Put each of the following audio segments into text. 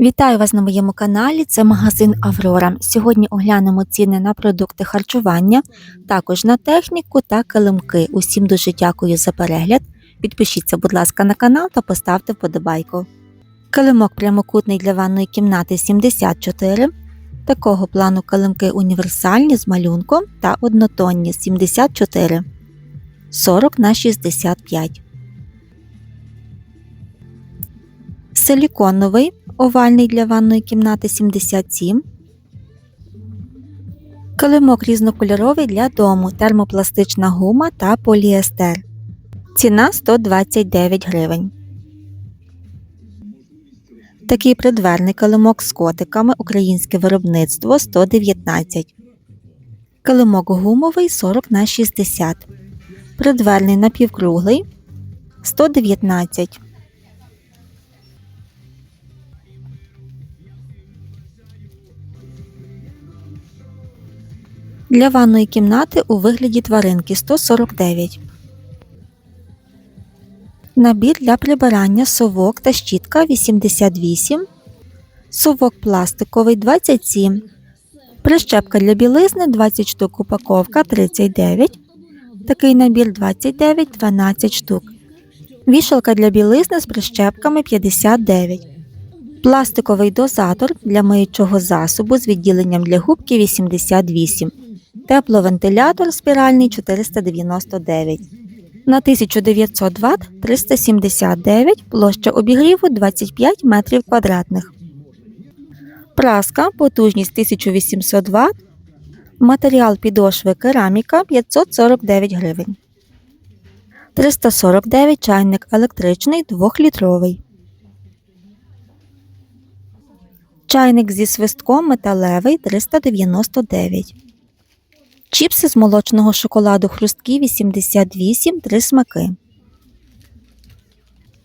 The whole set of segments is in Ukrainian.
Вітаю вас на моєму каналі. Це магазин Аврора. Сьогодні оглянемо ціни на продукти харчування, також на техніку та килимки. Усім дуже дякую за перегляд. Підпишіться, будь ласка, на канал та поставте вподобайку. Килимок прямокутний для ванної кімнати 74. Такого плану килимки універсальні з малюнком та однотонні 74. 40 на 65. Силіконовий овальний для ванної кімнати 77. Килимок різнокольоровий для дому, термопластична гума та поліестер. Ціна 129 гривень. Такий придверний килимок з котиками українське виробництво 119. Килимок гумовий 40 на 60. Придверний напівкруглий 119. Для ванної кімнати у вигляді тваринки 149. Набір для прибирання совок та щітка 88. Совок пластиковий 27. Прищепка для білизни 20 штук упаковка 39. Такий набір 29 12 штук. Вішалка для білизни з прищепками 59. Пластиковий дозатор для миючого засобу з відділенням для губки 88. Тепловентилятор спіральний 499. На 1900 Вт 379, площа обігріву 25 метрів квадратних. Праска потужність 1800 Вт. Матеріал підошви кераміка 549 гривень. 349 чайник електричний 2-літровий. Чайник зі свистком металевий 399. Чіпси з молочного шоколаду хрусткі 88 3 смаки.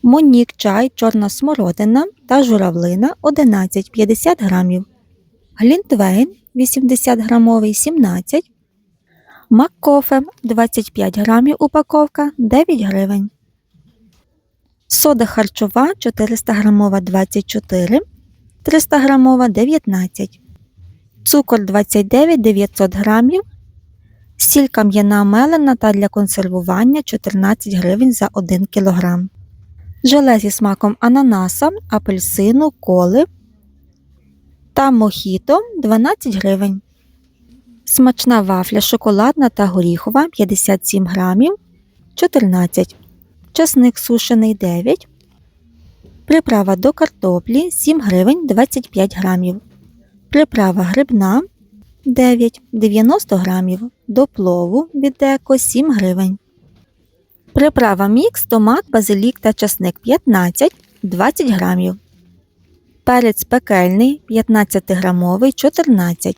Монік чай, чорна смородина та журавлина 11,50 грамів. Глінтвейн 80 грамовий 17. Маккофе 25 грамів упаковка 9 гривень. Сода харчова 400 грамова 24. 300 грамова 19. Цукор 29 900 грамів Сіль кам'яна мелена та для консервування 14 гривень за 1 кг. Желе зі смаком ананаса, апельсину, коли та мохіто 12 гривень. Смачна вафля шоколадна та горіхова 57 грамів 14 Часник сушений 9 Приправа до картоплі 7 гривень 25 грамів. Приправа грибна 9 90 грамів. До плову від деко 7 гривень. Приправа мікс, томат, базилік та часник 15 20 грамів. Перець пекельний 15 грамовий 14.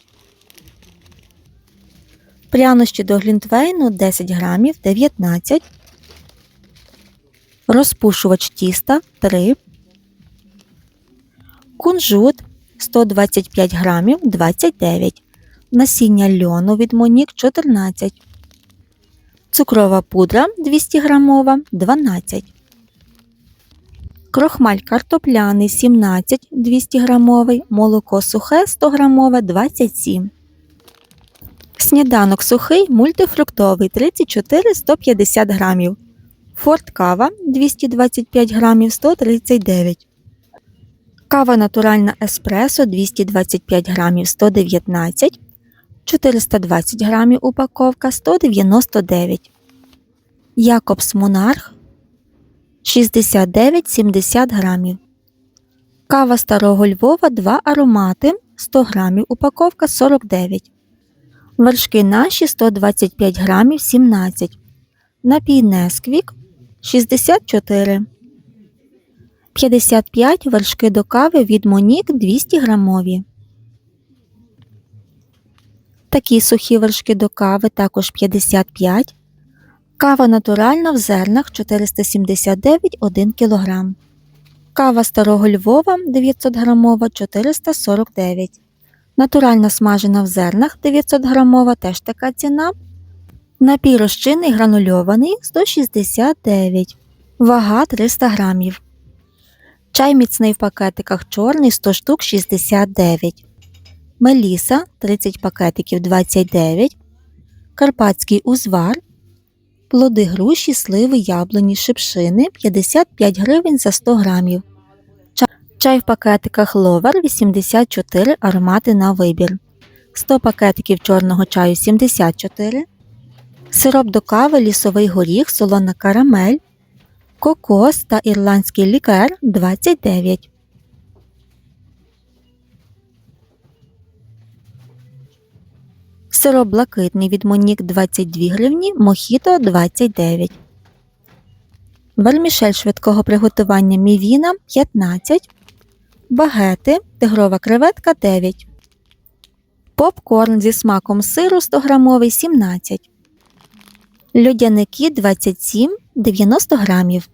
Прянощі до глінтвейну 10 грамів 19. Розпушувач тіста 3. Кунжут 125 грамів 29 насіння льону від Монік 14, цукрова пудра 200 грамова 12, крохмаль картопляний 17 200 грамовий, молоко сухе 100 грамове 27. Сніданок сухий мультифруктовий 34 150 грамів. Форт кава 225 грамів 139. Кава натуральна еспресо 225 грамів 119 420 грамів упаковка 199. Якобс Монарх 69-70 грамів. Кава старого Львова 2 аромати 100 грамів упаковка 49. Вершки наші 125 грамів 17. Напій Несквік 64. 55 вершки до кави від Монік 200 грамові. Такі сухі вершки до кави також 55 Кава натуральна в зернах 479 1 кг. Кава старого Львова 900 грамова 449 Натуральна смажена в зернах 900 грамова теж така ціна. Напій розчинний гранульований 169 Вага 300 грамів. Чай міцний в пакетиках чорний 100 штук 69. Меліса 30 пакетиків 29. Карпатський узвар. Плоди груші, сливи, яблуні, шипшини 55 гривень за 100 грамів. Чай в пакетиках ловер 84 аромати на вибір. 100 пакетиків чорного чаю 74. Сироп до кави, лісовий горіх, солона карамель, кокос та ірландський лікер 29. Сироп блакитний від Монік 22 гривні, мохіто 29. Вермішель швидкого приготування мівіна 15. Багети, тигрова креветка 9. Попкорн зі смаком сиру 100 грамовий 17. Льодяники 27 90 грамів.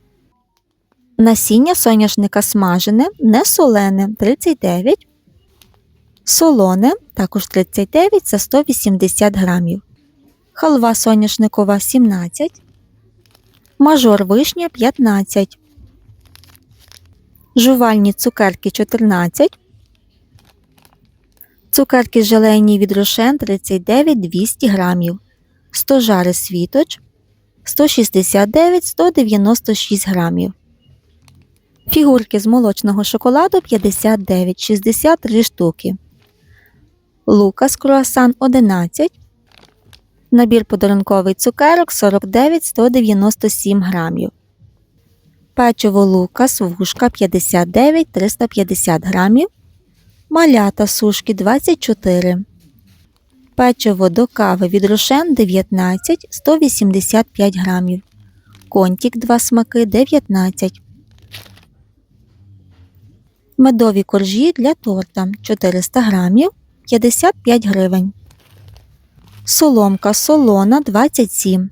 Насіння соняшника смажене, не солене 39. Солоне також 39 за 180 грамів. Халва соняшникова 17. Мажор вишня 15. Жувальні цукерки 14. Цукерки желейні від Рошен 39 200 грамів. 100 жари світоч 169 196 грамів. Фігурки з молочного шоколаду 59 63 штуки. Лукас круасан 11. Набір подарунковий цукерок 49 197 грамів. Печиво Лукас вушка 59 350 грамів. Малята сушки 24. Печиво до кави від Рошен 19 185 грамів. Контік 2 смаки 19. Медові коржі для торта 400 грамів 55 гривень. Соломка солона 27.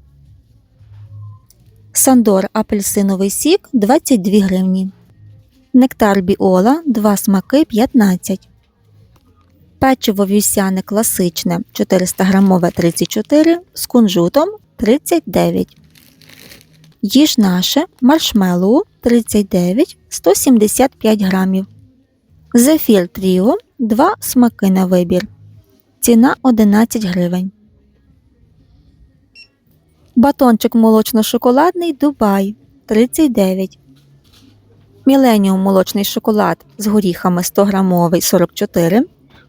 Сандор апельсиновий сік 22 гривні. Нектар біола 2 смаки 15. Печиво вівсяне класичне 400 грамове 34 з кунжутом 39. Їж наше маршмеллоу 39 175 грамів. Зефір Тріо 2 смаки на вибір. Ціна 11 гривень. Батончик молочно-шоколадний Дубай 39. Міленіум молочний шоколад з горіхами 100 грамовий 44.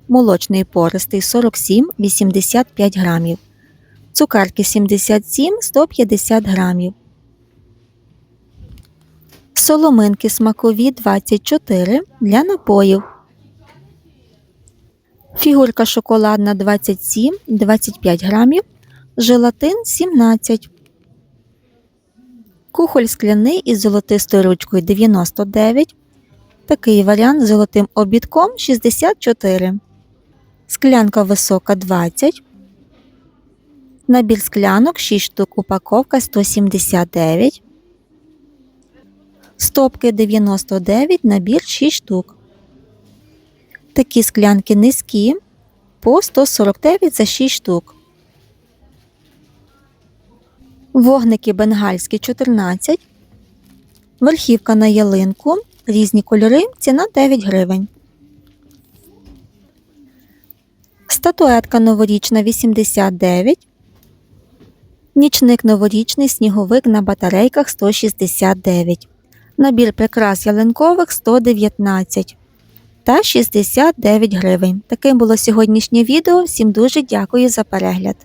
Молочний пористий 47 85 грамів. Цукерки 77 150 грамів. Соломинки смакові 24 для напоїв. Фігурка шоколадна 27 25 грамів. Желатин 17. Кухоль скляний із золотистою ручкою 99. Такий варіант з золотим обідком 64. Склянка висока 20. Набір склянок 6 штук. Упаковка 179. Стопки 99, набір 6 штук. Такі склянки низькі по 149 за 6 штук. Вогники бенгальські 14. Верхівка на ялинку. Різні кольори. Ціна 9 гривень. Статуетка новорічна 89. Нічник новорічний сніговик на батарейках 169. Набір прикрас ялинкових 119 та 69 гривень. Таким було сьогоднішнє відео. Всім дуже дякую за перегляд.